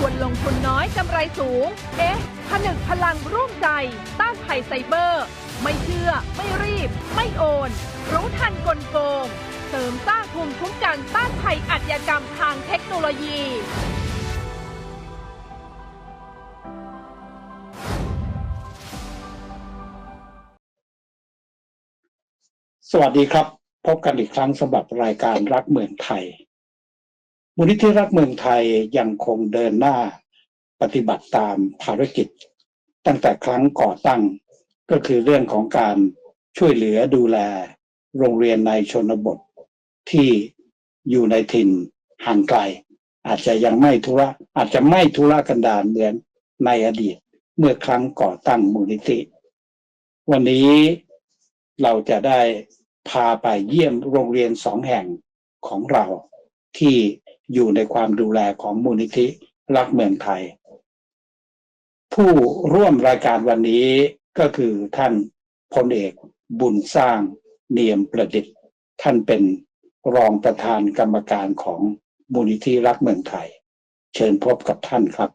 ชวนลงทุนน้อยกำไรสูง เอ๊ะ ผนึกพลังร่วมใจ ต้านภัยไซเบอร์ ไม่เชื่อ ไม่รีบ ไม่โอน รู้ทันกลโกง เสริมสร้างภูมิคุ้มกันต้านภัยอาชญากรรมทางเทคโนโลยีสวัสดีครับ พบกันอีกครั้งสำหรับรายการรักเมืองไทย มูลนิธิรักเมืองไทยยังคงเดินหน้าปฏิบัติตามภารกิจ ตั้งแต่ครั้งก่อตั้งก็คือเรื่องของการช่วยเหลือดูแลโรงเรียนในชนบทที่อยู่ในถิ่นห่างไกล อาจจะยังไม่ทุระอาจจะไม่ทุรกันดารเหมือนในอดีตเมื่อครั้งก่อตั้งมูลนิธิ วันนี้เราจะได้พาไปเยี่ยมโรงเรียนสองแห่งของเราที่ อยู่ในความดูแลของมูลนิธิรักเมืองไทย ผู้ร่วมรายการวันนี้ก็คือท่านพลเอกบุญสร้างเนียมประดิษฐ์ ท่านเป็นรองประธานกรรมการของมูลนิธิรักเมืองไทย เชิญพบกับท่านครับ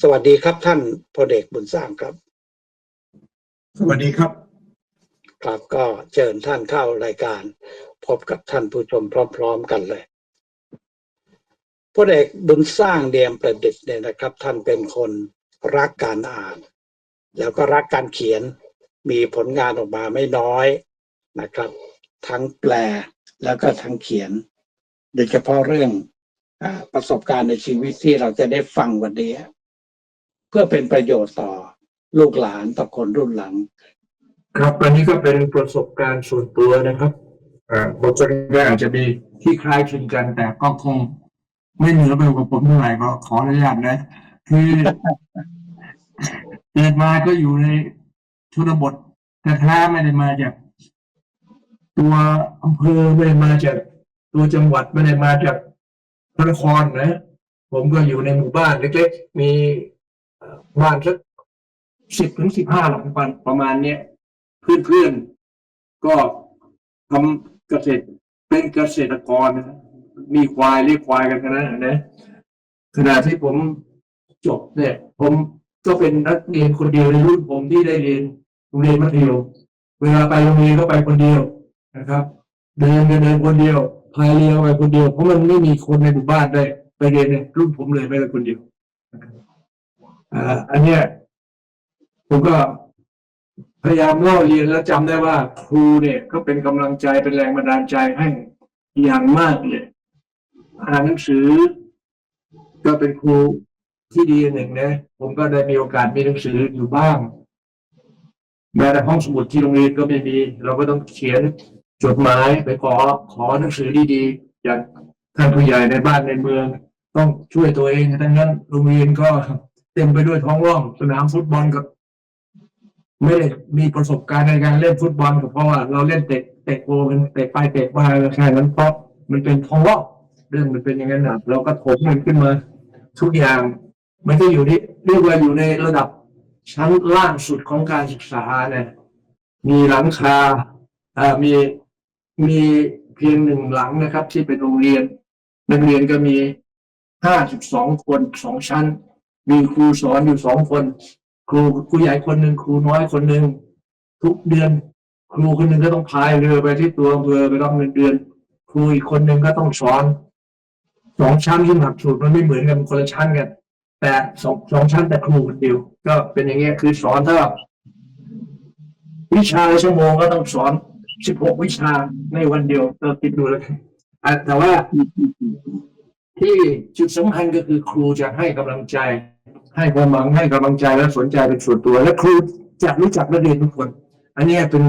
สวัสดีครับท่านพลเอกบุญสร้างครับ สวัสดีครับ ครับก็เชิญท่านเข้ารายการ พบกับท่านผู้ชมพร้อม ๆ กันเลย พลเอกบุญสร้างเดียมประดิษฐ์เนี่ยนะครับ ท่านเป็นคนรักการอ่าน แล้วก็รักการเขียนมีผลงานออกมาไม่น้อยนะครับ ทั้งแปลแล้วก็ทั้งเขียน โดยเฉพาะเรื่องอประสบการณ์ในชีวิตที่เราจะได้ฟังวันนี้ เพื่อเป็นประโยชน์ต่อลูกหลานต่อคนรุ่นหลัง ครับอันนี้ก็เป็นประสบการณ์ส่วนตัวนะครับบทสนทนาอาจจะมีที่คล้ายคลึงกันแต่ก็คง ไม่เหนือไปกว่าผมเท่าไหร่ก็ขออนุญาตนะ คือเกิดมาก็อยู่ในชนบทแต่แท้ๆไม่ได้มาจากตัวอำเภอไม่ได้มาจากตัวจังหวัดไม่ได้มาจากพระนครนะ ผมก็อยู่ในหมู่บ้านเล็กๆ มีเอ่อบ้านสักสิบถึงสิบห้าหลังประมาณประมาณเนี้ยเพื่อนๆก็ทำเกษตรเป็นเกษตรกรนะ มีควายเรียกควายกันนะนะขณะที่ผมจบเนี่ย ผมก็เป็นนักเรียนคนเดียวในรุ่นผมที่ได้เรียนโรงเรียนมัธยมเวลาไปโรงเรียนก็ไปคนเดียวนะครับ เดินก็เดินคนเดียวพายเรือไปคนเดียวเพราะมันไม่มีคนในหมู่บ้านได้ไปเรียนเนี่ยรุ่นผมเลยไปคนเดียวอ่าอันเนี้ยผมก็พยายามเล่าเรียนแล้วจำได้ว่า ครูเนี่ยก็เป็นกำลังใจเป็นแรงบันดาลใจให้อย่างมากเลย อ่านหนังสือ ก็เป็นครูที่ดีหนึ่งนะ ผมก็ได้มีโอกาสมีหนังสืออยู่บ้างแม้แต่ห้องสมุดที่โรงเรียนก็ไม่มี เราก็ต้องเขียนจดหมายไปขอขอหนังสือดีๆจากท่านผู้ใหญ่ในบ้านในเมือง ต้องช่วยตัวเองทั้งนั้นโรงเรียนก็เต็มไปด้วยท้องร่องสนามฟุตบอลกับไม่ได้มีประสบการณ์ในการเล่นฟุตบอลก็เพราะว่าเราเล่นเตะเตะโกกันเตะไปเตะมาแค่นั้นเพราะมันเป็นท้องร่อง เรื่องมันเป็นอย่างนั้นนะเราก็โถมมันขึ้นมา ทุกอย่างมันก็อยู่ที่เรียกว่าอยู่ในระดับชั้นล่างสุดของการศึกษาเนี่ยมีหลังคาอ่ามีมีเพียงหนึ่งหลังนะครับ ที่เป็นโรงเรียนนักเรียนก็มีห้าสิบสองคนสองชั้น มีครูสอนอยู่สองคน ครูครูใหญ่คนหนึ่งครูน้อยคนหนึ่งทุกเดือน ครูคนหนึ่งก็ต้องพายเรือไปที่ตัวอำเภอไปรับเงินเดือน ครูอีกคนหนึ่งก็ต้องสอน สองชั้นที่หลักสูตรมันไม่เหมือนกันคนละชั้นกัน แต่สองสองชั้นแต่ครูคนเดียว ก็เป็นอย่างเงี้ยคือสอนเท่าวิชาชั่วโมงก็ต้องสอนสิบหกวิชาในวันเดียวเราติดดูแล้วแต่ว่าที่จุดสำคัญก็คือครูจะให้กำลังใจ ให้ความหวังให้กำลังใจและสนใจเป็นส่วนตัว และครูจะรู้จักนักเรียนทุกคน อันนี้เป็น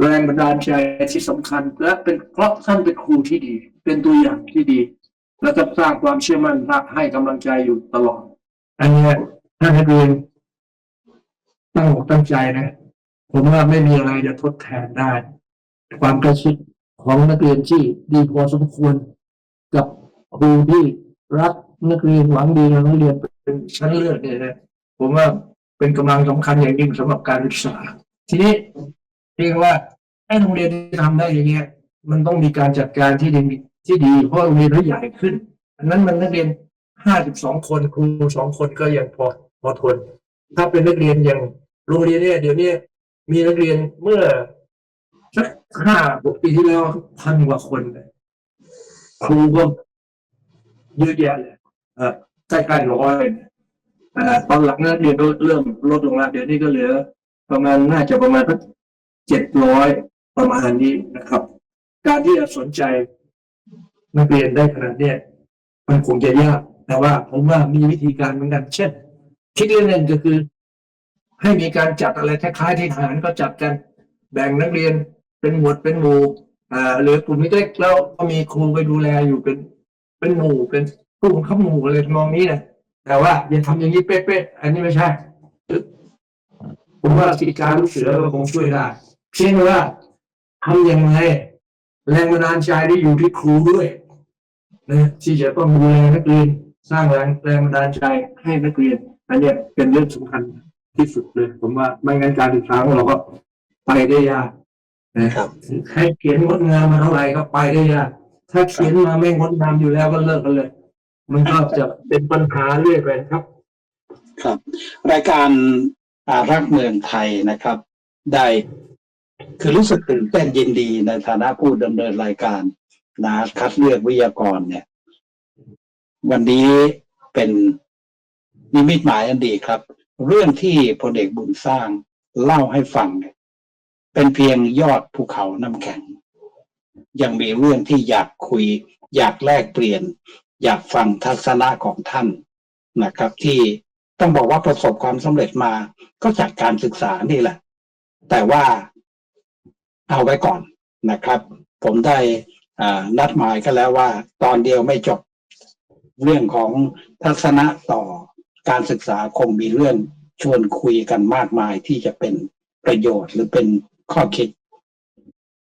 แรงบันดาลใจที่สำคัญ และเป็นเพราะท่านเป็นครูที่ดี เป็นตัวอย่างที่ดี แล้วก็สร้างความเชื่อมั่นให้กำลังใจอยู่ตลอด อันเนี้ยท่านนักเรียนตั้งอกตั้งใจนะ ผมว่าไม่มีอะไรจะทดแทนได้ ความกระชิดของนักเรียนที่ดีพอสมควรกับครูที่รักนักเรียนหวังดีกับนักเรียนเป็นชั้นเลือดเนี่ยนะผมว่าเป็นกำลังสำคัญอย่างยิ่งสำหรับการศึกษา ทีนี้เรียกว่าไอ้โรงเรียนที่ทำได้อย่างเงี้ยมันต้องมีการจัดการที่ดี ที่ดีเพราะโรงเรียนเขาใหญ่ขึ้น อันนั้นมันนักเรียนห้าสิบสองคนครูสองคนก็ยังพอพอทน ถ้าเป็นนักเรียนอย่างโรงเรียนเนี่ยเดี๋ยวนี้มีนักเรียนเมื่อสักห้าหกปีที่แล้วพันกว่าคนครูก็เยอะแยะเลยเออใกล้ๆร้อยตอนหลังนักเรียนเริ่มลดลงแล้วเดี๋ยวนี้ก็เหลือ ประมาณน่าจะประมาณเจ็ดร้อยประมาณนี้นะครับ การที่จะสนใจ นักเรียนได้ขนาดเนี้ยมันคงจะยาก แต่ว่าผมว่ามีวิธีการเหมือนกัน เช่น คิดเล่นๆก็คือ ให้มีการจัดอะไรคล้ายๆที่ทหารก็จัดกัน แบ่งนักเรียนเป็นหมวดเป็นหมู่อ่าหรือกลุ่มเล็กๆแล้วก็มีครูไปดูแลอยู่เป็น เป็นหมู่เป็นกลุ่มข้าหมู่อะไรทำนองนี้นะแต่ว่าอย่าทำอย่างนี้เป๊ะๆอันนี้ไม่ใช่ผมว่ากิจการลูกเสือก็คงช่วยได้เพียงว่าทำยังไงแรงบันดาลใจที่อยู่ที่ครูด้วย นะที่จะต้องดูแลนักเรียนสร้างแรงแรงบันดาลใจให้นักเรียนอันเนี้ยเป็นเรื่องสำคัญที่สุดเลย ผมว่าไม่งั้นการศึกษาของเราก็ไปได้ยากนะครับให้เขียนงดงามมาเท่าไหร่ก็ไปได้ยากถ้าเขียนมาไม่งดงามอยู่แล้วก็เลิกกันเลย มันก็จะเป็นปัญหาเรื่อยไปครับ ครับ รายการอารักเมืองไทยนะครับ ได้คือรู้สึกตื่นเต้นยินดีในฐานะผู้ดำเนินรายการ นะคัดเลือกวิทยากรเนี่ย วันนี้เป็นนิมิตหมายอันดีครับ เรื่องที่พลเอกบุญสร้างเล่าให้ฟังเนี่ยเป็นเพียงยอดภูเขาน้ำแข็ง ยังมีเรื่องที่อยากคุย อยากแลกเปลี่ยน อยากฟังทัศนะของท่านนะครับ ที่ต้องบอกว่าประสบความสำเร็จมาก็จากการศึกษานี่แหละ แต่ว่าเอาไว้ก่อนนะครับ ผมได้ นัดหมายกันแล้วว่า ตอนเดียวไม่จบเรื่องของทัศนะต่อการศึกษาคงมีเรื่องชวนคุยกันมากมายที่จะเป็นประโยชน์หรือเป็นข้อคิด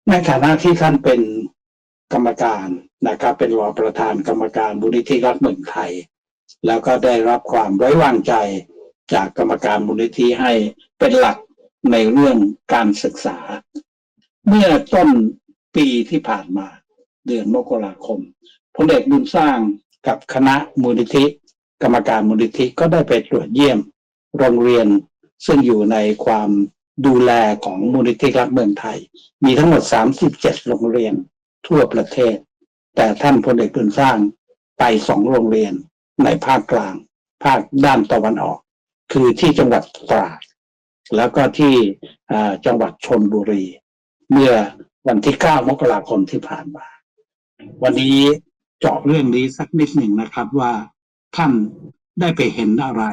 ในฐานะที่ท่านเป็นกรรมการนะครับ เป็นรองประธานกรรมการบุริธิรัฐเมืองไทย แล้วก็ได้รับความไว้วางใจจากกรรมการมูลนิธิให้เป็นหลักในเรื่องการศึกษา เมื่อต้นปีที่ผ่านมา เดือนมกราคมพลเอกบุญสร้างกับคณะมูลนิธิ กรรมการมูลนิธิก็ได้ไปตรวจเยี่ยมโรงเรียน ซึ่งอยู่ในความดูแลของมูลนิธิรัฐเมืองไทย มีทั้งหมด 37 โรงเรียนทั่วประเทศ แต่ท่านพลเอกบุญสร้างไปสองโรงเรียนในภาคกลาง ภาคด้านตะวันออก คือที่จังหวัดตราดแล้วก็ที่จังหวัดชนบุรี เมื่อวันที่ 9 มกราคมที่ผ่านมา วันนี้เจาะเรื่องนี้สักนิดหนึ่งนะครับว่าท่านได้ไปเห็นอะไร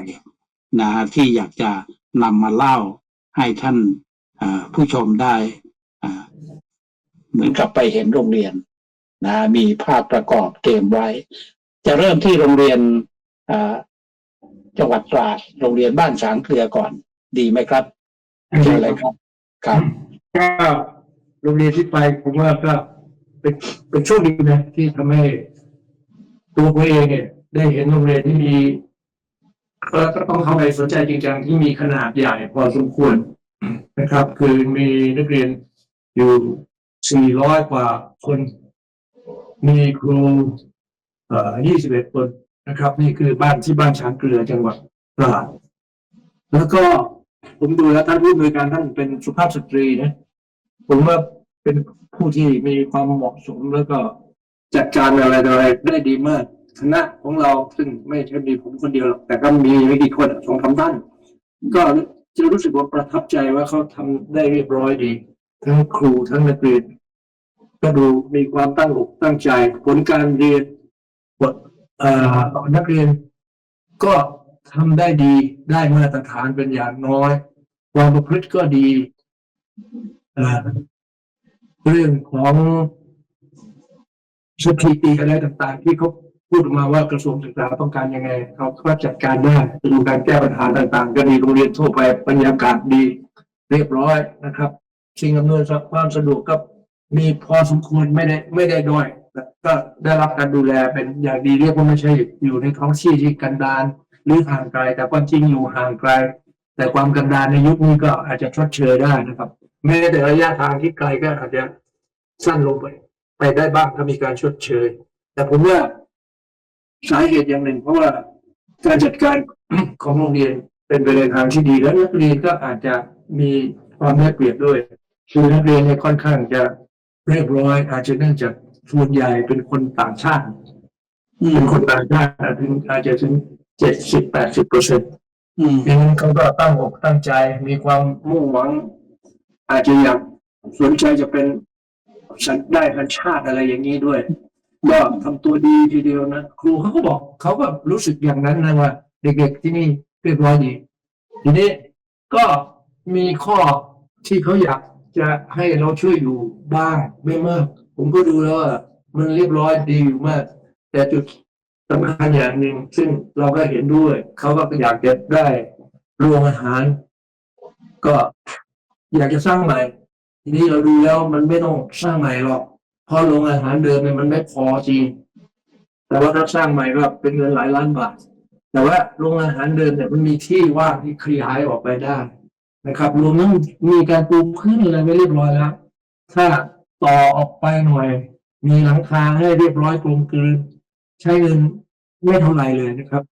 นะฮะที่อยากจะนำมาเล่าให้ท่านอ่าผู้ชมได้อ่าเหมือนกับไปเห็นโรงเรียนนะมีภาพประกอบเกมไว้ จะเริ่มที่โรงเรียนอ่าจังหวัดตราดโรงเรียนบ้านฉางเครือก่อน ดีไหมครับเชิญเลยครับ ครับก็โรงเรียนที่ไปผมว่าก็ เป็นเป็นโชคดีนะที่ทำให้ตัวผมเองเนี่ย ได้เห็นโรงเรียนที่มีก็ก็ต้องเข้าไปสนใจจริงจังที่มีขนาดใหญ่พอสมควรนะครับ คือมีนักเรียนอยู่ 400 กว่าคน มีครูเอ่อ21 คนนะครับ นี่คือบ้านที่บ้านช้างเกลือจังหวัดตราดแล้วก็ผมดูแล้วท่านผู้อำนวยการท่านเป็นสุภาพสตรีนะ ผมว่า เป็นผู้ที่มีความเหมาะสมแล้วก็จัดการอะไรอะไรได้ดีมากคณะของเราซึ่งไม่ใช่มีผมคนเดียวหรอกแต่ก็มีไม่กี่คนสองสามท่านก็จะรู้สึกว่าประทับใจว่าเขาทำได้เรียบร้อยดี ทั้งครูทั้งนักเรียนก็ดูมีความตั้งอกตั้งใจ ผลการเรียนบทนักเรียน ก็ทำได้ดีได้มาตรฐานเป็นอย่างน้อย ความประพฤติก็ดี เรื่องของสถิติอะไรต่างๆ ที่เขาพูดออกมาว่ากระทรวงศึกษาต้องการยังไง เขาก็จัดการได้ดูการแก้ปัญหาต่าง ๆ ก็ดีโรงเรียนทั่วไปบรรยากาศดี เรียบร้อยนะครับ สิ่งอำนวยความสะดวกก็มีพอสมควรไม่ได้ไม่ได้ด้อยแต่ก็ได้รับการดูแลเป็นอย่างดีเรียกว่าไม่ใช่อยู่ในท้องที่ที่กันดารหรือห่างไกล แต่ความจริงอยู่ห่างไกล แต่ความกันดารในยุคนี้ก็อาจจะชดเชยได้นะครับ แม้แต่ระยะทางที่ไกลก็อาจจะสั้นลงไป ไปได้บ้างถ้ามีการชดเชย แต่ผมว่าสาเหตุอย่างหนึ่ง เพราะว่าการจัดการของโรงเรียนเป็นไปในทางที่ดี และนักเรียนก็อาจจะมีความได้เปรียบด้วยคือนักเรียนเนี่ยค่อนข้างจะเรียบร้อย อาจจะเนื่องจากส่วนใหญ่เป็นคนต่างชาติเป็นคนต่างชาติอาจถึงอาจจะถึงเจ็ดสิบแปดสิบเปอร์เซ็นต์อืมดังนั้นเขาก็ตั้งอกตั้งใจมีความมุ่งหวัง อาจจะอยากสนใจจะเป็นสัญได้สัญชาติอะไรอย่างนี้ด้วย ก็ทำตัวดีทีเดียวนะครูเขาก็บอกเขาก็รู้สึกอย่างนั้นนะว่า เด็กๆที่นี่เรียบร้อยดี ทีนี้ก็มีข้อที่เขาอยากจะให้เราช่วยอยู่บ้างไม่มาก ผมก็ดูแล้วว่ามันเรียบร้อยดีอยู่มาก แต่จุดสำคัญอย่างหนึ่งซึ่งเราก็เห็นด้วย เขาก็อยากจะได้โรงอาหาร ก็ อยากจะสร้างใหม่ ทีนี้เราดูแล้วมันไม่ต้องสร้างใหม่หรอก เพราะโรงอาหารเดิมเนี่ยมันไม่พอจริง แต่ว่าถ้าสร้างใหม่ก็เป็นเงินหลายล้านบาท แต่ว่าโรงอาหารเดิมเนี่ยมันมีที่ว่างที่ขยายออกไปได้นะครับ รวมทั้งมีการปูพื้นอะไรไว้เรียบร้อยแล้ว ถ้าต่อออกไปหน่อย มีหลังคาให้เรียบร้อยกลมกลืนใช้เงินไม่เท่าไหร่เลยนะครับ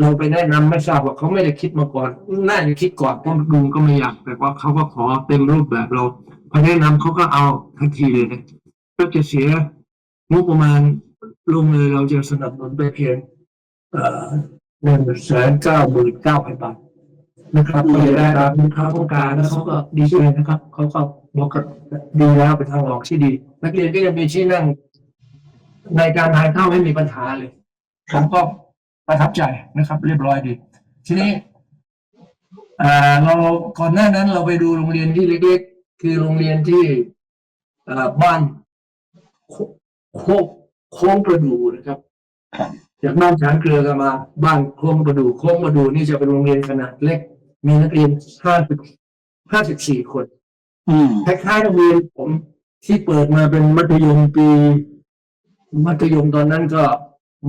เราไปแนะนำไม่ทราบว่าเขาไม่ได้คิดมาก่อน น่าจะคิดก่อนเพราะดูก็ไม่อยาก แต่ว่าเขาก็ขอเต็มรูปแบบเราพอแนะนำเขาก็เอาทันทีเลยนะก็จะเสียงบประมาณลงเลยเราจะสนับสนุนไปเพียงเอ่อหนึ่งแสนเก้าหมื่นเก้าพันบาทนะครับก็จะได้รับลูกค้าต้องการแล้วเขาก็ดีใจนะครับเขาก็บอกกับดีแล้วเป็นทางออกที่ดี นักเรียนก็จะมีที่นั่งในการทานข้าวไม่มีปัญหาเลยผมก็ ประทับใจนะครับ เรียบร้อยดี ทีนี้อ่าเราก่อนหน้านั้นเราไปดูโรงเรียนที่เล็กๆคือโรงเรียนที่อ่าบ้านโคโคโค้งประดูนะครับจากบ้านช้างเกลือกันมาบ้านโค้งประดูโค้งประดูนี่จะเป็นโรงเรียนขนาดเล็ก มีนักเรียนห้าสิบห้าสิบสี่คนอืมคล้ายๆโรงเรียนผมที่เปิดมาเป็นมัธยมปี มัธยมตอนนั้นก็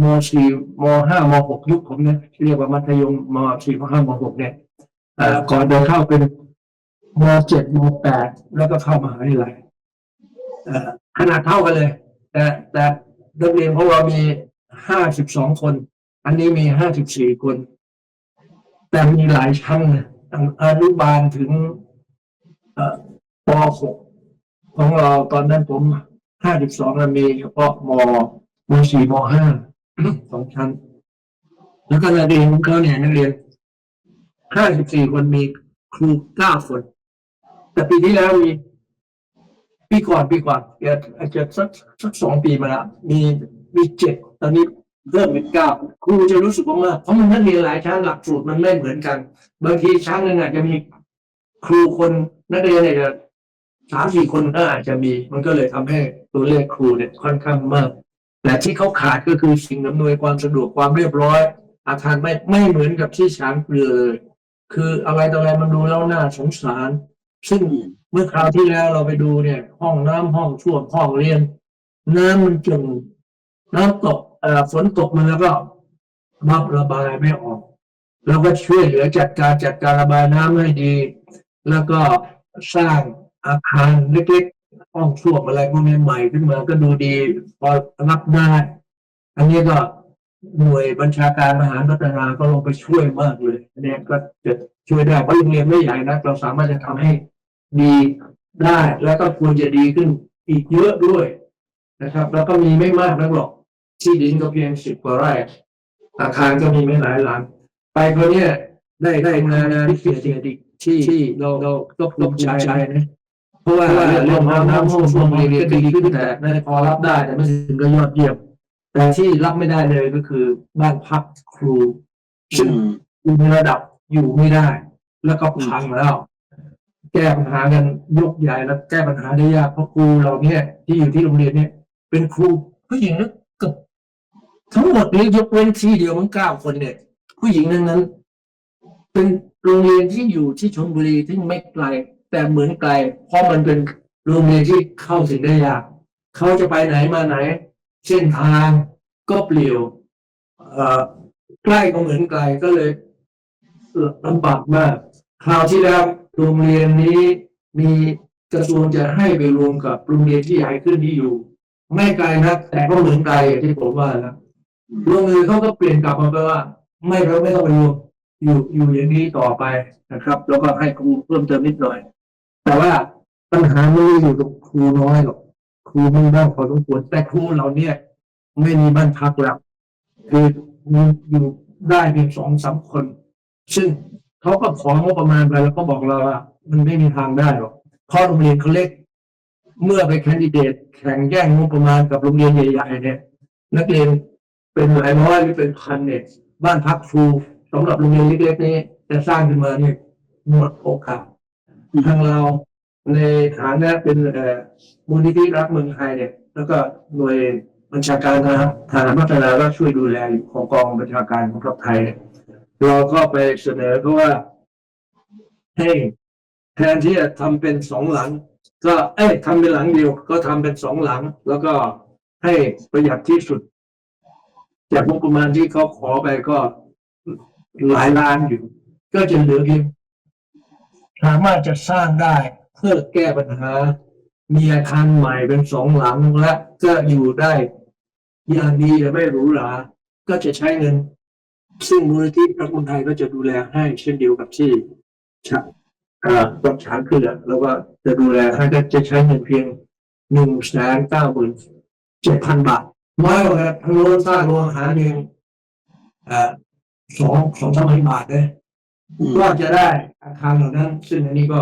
มสี่มห้ามหกยุคผมเนี่ยที่เรียกว่ามัธยมมสี่มห้ามหกเนี่ยก่อนเดินเข้าเป็นมเจ็ดมแปดแล้วก็เข้ามหาวิทยาลัยขนาดเท่ากันเลย แต่แต่นักเรียนของเรามีห้าสิบสองคน อันนี้มีห้าสิบสี่คน แต่มีหลายชั้นตั้งอนุบาลถึงป .6 ของเราตอนนั้นผมห้าสิบสองมีเฉพาะมมสี่มห้า สองชั้น แล้วก็นักเรียนของเขาเนี่ยนักเรียนห้าสิบสี่คนมีครูเก้าคน แต่ปีที่แล้วมีปีก่อนปีก่อนอาจจะสักสักสองปีมาแล้วมีมีเจ็ดตอนนี้เริ่มเป็นเก้าครูจะรู้สึกว่ามากเพราะมันนักเรียนหลายชั้นหลักสูตรมันไม่เหมือนกัน บางทีชั้นหนึ่งอาจจะมีครูคนนักเรียนเนี่ยจะสามสี่คนก็อาจจะมี มันก็เลยทำให้ตัวเลขครูเนี่ยค่อนข้างมาก แต่ที่เขาขาดก็คือสิ่งอำนวยความสะดวกความเรียบร้อย อาคารไม่ไม่เหมือนกับที่ช้างเปลือเลยคืออะไรต่ออะไรมันดูแล้วน่าสงสาร ซึ่งเมื่อคราวที่แล้วเราไปดูเนี่ย ห้องน้ำห้องช่วมห้องเรียน น้ำมันจมน้ำตกเอ่อฝนตกมาแล้วก็มับระบายไม่ออกเราก็ช่วยเหลือจัดการจัดการระบายน้ำให้ดี แล้วก็สร้างอาคารเล็ก ห้องส้วมอะไรพวกนี้ใหม่ขึ้นมาก็ดูดีพอรับได้อันนี้ก็หน่วยบัญชาการมหารพัฒนาก็ลงไปช่วยมากเลยอันนี้ก็จะช่วยได้เพราะโรงเรียนไม่ใหญ่นะเราสามารถจะทำให้ดีได้แล้วก็ควรจะดีขึ้นอีกเยอะด้วยนะครับ แล้วก็มีไม่มากนักหรอก ที่ดินก็เพียงสิบกว่าไร่อาคารก็มีไม่หลายหลัง ไปคนเนี้ยได้ได้งานที่เสียจริงที่ที่เราเราก็ภูมิใจนะ ราะว่าเรื่องน้ำน้ำห้องส้วมเรียนก็ดีขึ้นแต่ไม่พอรับได้แต่ไม่ถึงก็ยอดเยี่ยม แต่ที่รับไม่ได้เลยก็คือบ้านพักครูซึ่งอยู่ในระดับอยู่ไม่ได้ แล้วก็พังแล้ว แก้ปัญหากันยกใหญ่แล้วแก้ปัญหาได้ยากเพราะครูเราเนี่ยที่อยู่ที่โรงเรียนเนี่ย เป็นครูผู้หญิงนะเกับทั้งหมดนี้ยกเว้นที่เดียวมันเก้าคนเนี่ย ผู้หญิงนั้นนั้น เป็นโรงเรียนที่อยู่ที่ชลบุรีที่ไม่ไกล แต่เหมือนไกล เพราะมันเป็นโรงเรียนที่เข้าถึงได้ยากเขาจะไปไหนมาไหน เส้นทางก็เปลี่ยวใกล้ก็เหมือนไกลก็เลยลำบากมาก คราวที่แล้วโรงเรียนนี้มีกระทรวงจะให้ไปรวมกับโรงเรียนที่ใหญ่ขึ้นที่อยู่ ไม่ไกลนะแต่ก็เหมือนไกลอย่างที่ผมว่านะโรงเรียนเขาก็เปลี่ยนกลับมาเป็นว่า ไม่เราไม่ต้องไปรวมอยู่อยู่อย่างนี้ต่อไปนะครับ แล้วก็ให้ครูเพิ่มเติมนิดหน่อย แต่ว่าปัญหาไม่ได้อยู่ตรงครูน้อยหรอกครูไมีบ้างพอสมควรแต่ครูเราเนี่ย ไม่มีบ้านพักแล้วคือมีอยู่ได้เพียงสองสามคน ซึ่งเขาก็ของงบประมาณไปแล้วก็บอกเราว่ามันไม่มีทางได้หรอกเพราะโรงเรียนเขาเล็ก เมื่อไปแคนดิเดตแข่งแย่งงบประมาณกับโรงเรียนใหญ่ๆเนี่ย นักเรียนเป็นหลายร้อยหรือเป็นพันเนี่ยบ้านพักครูสำหรับโรงเรียนเล็กๆนี้จะสร้างขึ้นมาเนี่ยหมดโอกาส ทางเราในฐานะเป็นมูลนิธิรักเมืองไทยเนี่ย แล้วก็หน่วยบัญชาการทหารทหารพัฒนาก็ช่วยดูแลอยู่ของกองบัญชาการของทัพไทย เราก็ไปเสนอเขาะว่าให้แทนที่จะทำเป็นสองหลัง ก็เอ้ยทำเป็นหลังเดียว ก็ทำเป็นสองหลัง แล้วก็ให้ประหยัดที่สุด จากงบประมาณที่เขาขอไปก็หลายล้านอยู่ ก็จะเหลือเพียง สามารถจะสร้างได้ เพื่อแก้ปัญหา มีอาคารใหม่เป็นสองหลังและก็อยู่ได้อย่างดีแต่ไม่หรูหราก็จะใช้เงิน ซึ่งมูลนิธิพระคุณไทยก็จะดูแลให้เช่นเดียวกับที่ชะอ่าต้นช้างเผือกแล้วก็จะดูแลให้ก็จะใช้เงินเพียงหนึ่งแสนเก้าหมื่นเจ็ดพันบาทน้อยกว่าทางโน้นสร้างโรงอาหารเพียงเอ่อสองสองสามพันบาทเลยก็จะได้ อาคารเหล่านั้น ซึ่งอันนี้ก็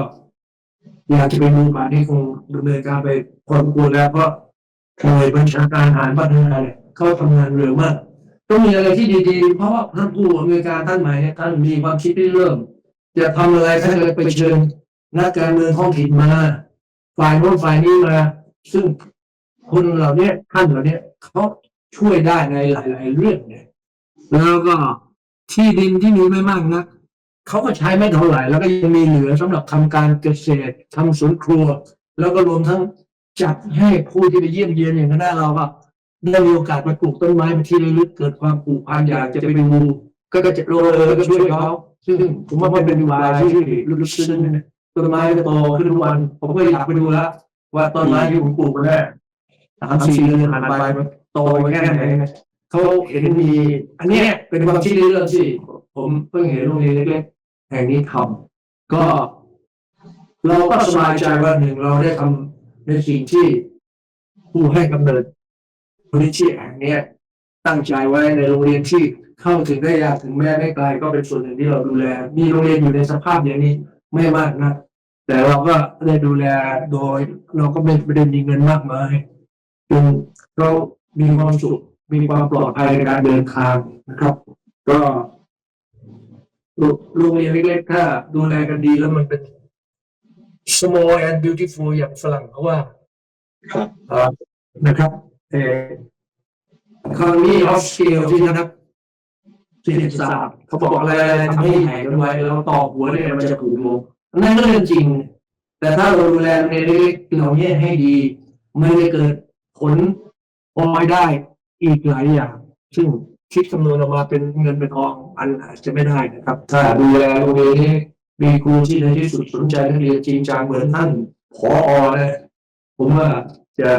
อยากจะไปดูป่านนี้คงดำเนินการไปพอสมควรแล้วเพราะหน่วยบัญชาการทหารพัฒนาเนี่ยเขาทำงานเร็วมากต้องมีอะไรที่ดีๆ เพราะว่าท่านผู้อำนวยการท่านใหม่เนี่ยท่านมีความคิดที่เริ่มจะทำอะไรท่านเลยไปเชิญนักการเมืองท้องถิ่นมา ฝ่ายโน้นฝ่ายนี้มา ซึ่งคนเหล่านี้ท่านเหล่านี้เขาช่วยได้ในหลาย ๆ เรื่องเนี่ยแล้วก็ที่ดินที่มีไม่มากนัก เขาก็ใช้ไม่เท่าไหร่แล้วก็ยังมีเหลือสำหรับทำการเกษตรทำสวนครัว แล้วก็รวมทั้งจัดให้ผู้ที่ไปเยี่ยมเยียนอย่างคณะเราก็ได้มีโอกาสไปปลูกต้นไม้เป็นที่ระลึกเกิดความผูกพันอยากจะไปดูก็จะโรยแล้วก็ช่วยเขาซึ่งผมว่ามันเป็นวิวายที่ลึกซึ้งต้นไม้ก็โตขึ้นทุกวัน ผมก็อยากไปดูแล้วว่าต้นไม้ที่ผมปลูกมาได้สามสี่เดือนผ่านไปมันโตแค่ไหนเขาเห็นมี อันนี้เป็นความคิดเรื่องที่ผมเพิ่งเห็นโรงเรียนเล็ก แห่งนี้ทำก็ เราก็สบายใจว่าหนึ่งเราได้ทำในสิ่งที่ผู้ให้กำเนิดมูลนิธิแห่งนี้ตั้งใจไว้ในโรงเรียนที่เข้าถึงได้ยากถึงแม้ไม่ไกลก็เป็นส่วนหนึ่งที่เราดูแล มีโรงเรียนอยู่ในสภาพอย่างนี้ไม่มากนะแต่เราก็ได้ดูแลโดย เราก็ไม่ไม่ได้มีเงินมากมายจนเรามีความสุขมีความปลอดภัยในการเดินทางนะครับ ก็ โรงโรงเรียนเล็กๆ ถ้าดูแลกันดีแล้วมันเป็น small and beautiful อย่างฝรั่งเขาว่าครับเอ่อนะครับเอ่อคราวนี้ออสเกลที่นักศิลปศาสตร์เขาบอกอะไรอะไรทำให้ใหญ่กันไว้แล้วต่อหัวเนี่ยมันจะผูกลงนั่นก็เรื่องจริง แต่ถ้าเราดูแลในเล็กๆเหล่านี้ให้ดีไม่ได้เกิดผลพลอยได้อีกหลายอย่าง ซึ่ง คิดคำนวณออกมาเป็นเงินเป็นทองอันอาจจะไม่ได้นะครับ ถ้าดูแลโรงเรียนนี้มีครูที่ในที่สุดสนใจนักเรียนจริงจังเหมือนท่านผอเนี่ยผมว่าจะ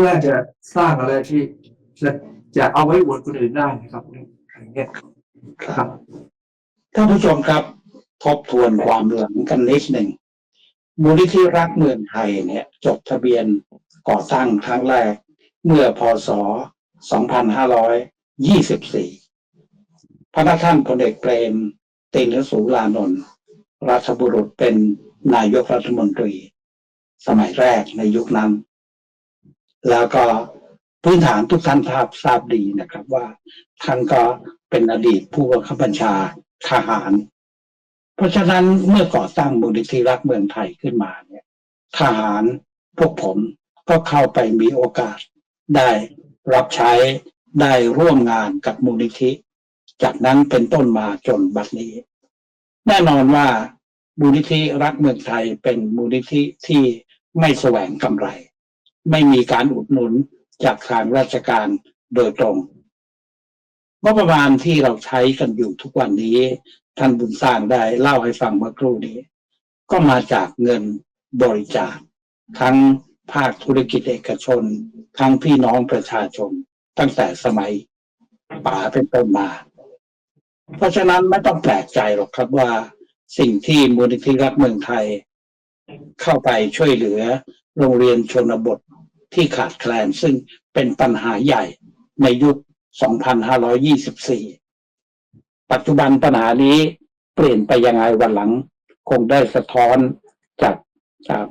น่าจะสร้างอะไรที่จะจะเอาไว้อวดคนอื่นได้นะครับอย่างเงี้ยครับท่านผู้ชมครับ ทบทวนความหลังกันนิดหนึ่งมูลนิธิรักเมืองไทยเนี่ย จดทะเบียนก่อตั้งครั้งแรก เมื่อพศ 2524พระท่านพลเอกเปรมตินสูลานนท์รัฐบุรุษเป็นนายกรัฐมนตรี สมัยแรกในยุคนั้น แล้วก็พื้นฐานทุกท่านทราบทราบดีนะครับว่าท่านก็เป็นอดีตผู้บังคับบัญชาทหาร เพราะฉะนั้นเมื่อก่อตั้งมูลนิธิรักเมืองไทยขึ้นมาเนี่ยทหารพวกผมก็เข้าไปมีโอกาสได้รับใช้ ได้ร่วมงานกับมูลนิธิ จากนั้นเป็นต้นมาจนบัดนี้ แน่นอนว่ามูลนิธิรักเมืองไทยเป็นมูลนิธิที่ไม่แสวงกำไร ไม่มีการอุดหนุนจากทางราชการโดยตรงงบประมาณที่เราใช้กันอยู่ทุกวันนี้ท่านบุญสร้างได้เล่าให้ฟังเมื่อครู่นี้ ก็มาจากเงินบริจาคทั้งภาคธุรกิจเอกชน ทั้งพี่น้องประชาชน ตั้งแต่สมัยป๋าเป็นต้นมา เพราะฉะนั้นไม่ต้องแปลกใจหรอกครับว่าสิ่งที่มูลนิธิรักเมืองไทย เข้าไปช่วยเหลือโรงเรียนชนบทที่ขาดแคลนซึ่งเป็นปัญหาใหญ่ในยุค 2524 ปัจจุบันปัญหานี้เปลี่ยนไปยังไงวันหลัง คงได้สะท้อนจาก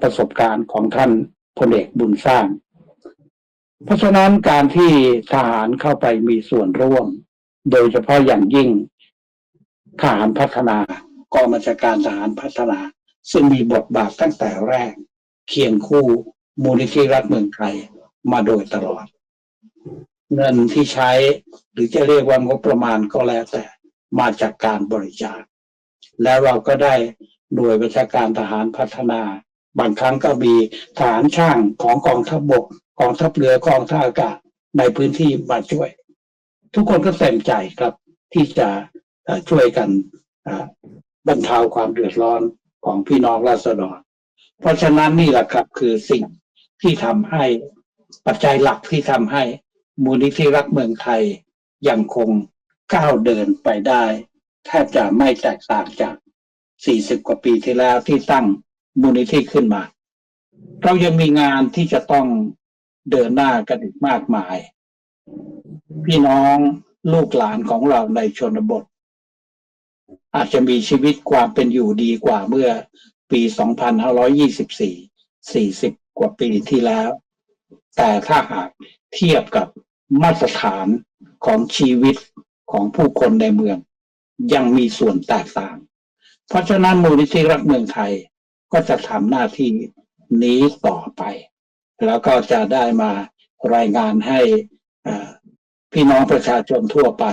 ประสบการณ์ของท่านพลเอกบุญสร้าง เพราะฉะนั้นการที่ทหารเข้าไปมีส่วนร่วม โดยเฉพาะอย่างยิ่งทหารพัฒนากองบัญชาการทหารพัฒนา ซึ่งมีบทบาทตั้งแต่แรก เคียงคู่มูลนิธิรัฐเมืองไทยมาโดยตลอด เงินที่ใช้หรือจะเรียกว่างบประมาณก็แล้วแต่มาจากการบริจาค แล้วเราก็ได้หน่วยประชาการทหารพัฒนา บางครั้งก็มีทหารช่างของกองทัพบบกกองทัพเรือกองทัพอากาศในพื้นที่มาช่วย ทุกคนก็เต็มใจครับ ที่จะช่วยกันบรรเทาความเดือดร้อนของพี่น้องราษฎร เพราะฉะนั้นนี่แหละครับคือสิ่งที่ทำให้ปัจจัยหลักที่ทำให้มูลนิธิรักเมืองไทยยังคงก้าวเดินไปได้แทบจะไม่แตกต่างจาก 40 กว่าปีที่แล้วที่ตั้ง มูลนิธิขึ้นมา เรายังมีงานที่จะต้องเดินหน้ากันอีกมากมาย พี่น้องลูกหลานของเราในชนบท อาจจะมีชีวิตความเป็นอยู่ดีกว่าเมื่อปี 2524 40 กว่าปีที่แล้ว แต่ถ้าหากเทียบกับมาตรฐานของชีวิตของผู้คนในเมือง ยังมีส่วนแตกต่าง เพราะฉะนั้นมูลนิธิรักเมืองไทย ก็จะทำหน้าที่นี้ต่อไป แล้วก็จะได้มารายงานให้พี่น้องประชาชนทั่วไป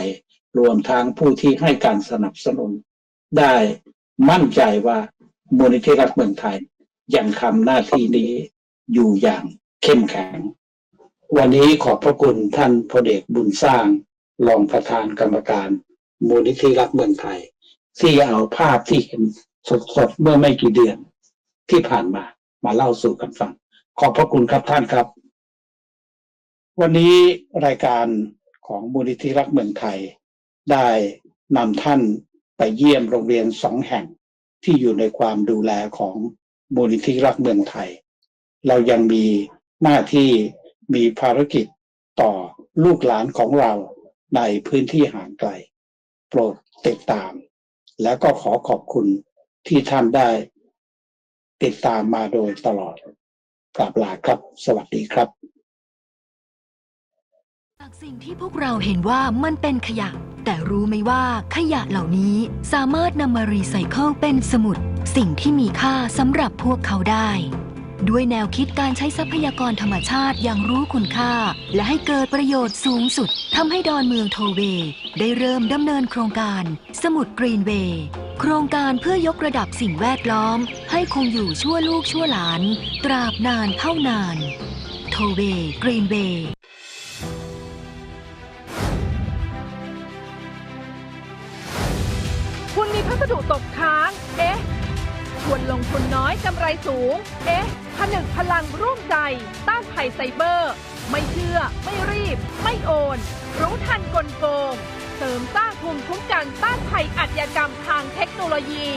รวมทั้งผู้ที่ให้การสนับสนุน ได้มั่นใจว่ามูลนิธิรักเมืองไทย ยังทำหน้าที่นี้อยู่อย่างเข้มแข็ง วันนี้ขอบพระคุณท่านพลเอกบุญสร้างรองประธานกรรมการมูลนิธิรักเมืองไทย ที่เอาภาพที่เห็นสดๆเมื่อไม่กี่เดือน ที่ผ่านมามาเล่าสู่กันฟัง ขอบพระคุณครับท่านครับ วันนี้รายการของมูลนิธิรักเมืองไทย ได้นำท่านไปเยี่ยมโรงเรียนสองแห่งที่อยู่ในความดูแลของมูลนิธิรักเมืองไทย เรายังมีหน้าที่มีภารกิจต่อลูกหลานของเราในพื้นที่ห่างไกล โปรดติดตาม แล้วก็ขอขอบคุณที่ท่านได้ ติดตามมาโดยตลอดกราบลาครับ สวัสดีครับ จากสิ่งที่พวกเราเห็นว่ามันเป็นขยะ แต่รู้ไหมว่าขยะเหล่านี้สามารถนำมารีไซเคิลเป็นสมุด สิ่งที่มีค่าสำหรับพวกเขาได้ ด้วยแนวคิดการใช้ทรัพยากรธรรมชาติอย่างรู้คุณค่า และให้เกิดประโยชน์สูงสุดทำให้ดอนเมืองโทเวได้เริ่มดำเนินโครงการ สมุดกรีนเวย์โครงการเพื่อยกระดับสิ่งแวดล้อม ให้คงอยู่ชั่วลูกชั่วหลาน ตราบนานเท่านาน โทเวกรีนเวย์คุณมีพัสดุตกค้าง เอ๊ะ ควนลงทุนน้อยกำไรสูง เอ๊ะ ผนึกพลังร่วมใจ ต้านภัยไซเบอร์ ไม่เชื่อ ไม่รีบ ไม่โอน รู้ทันกลโกง เสริมสร้างภูมิคุ้มกันต้านภัยอาชญากรรมทางเทคโนโลยี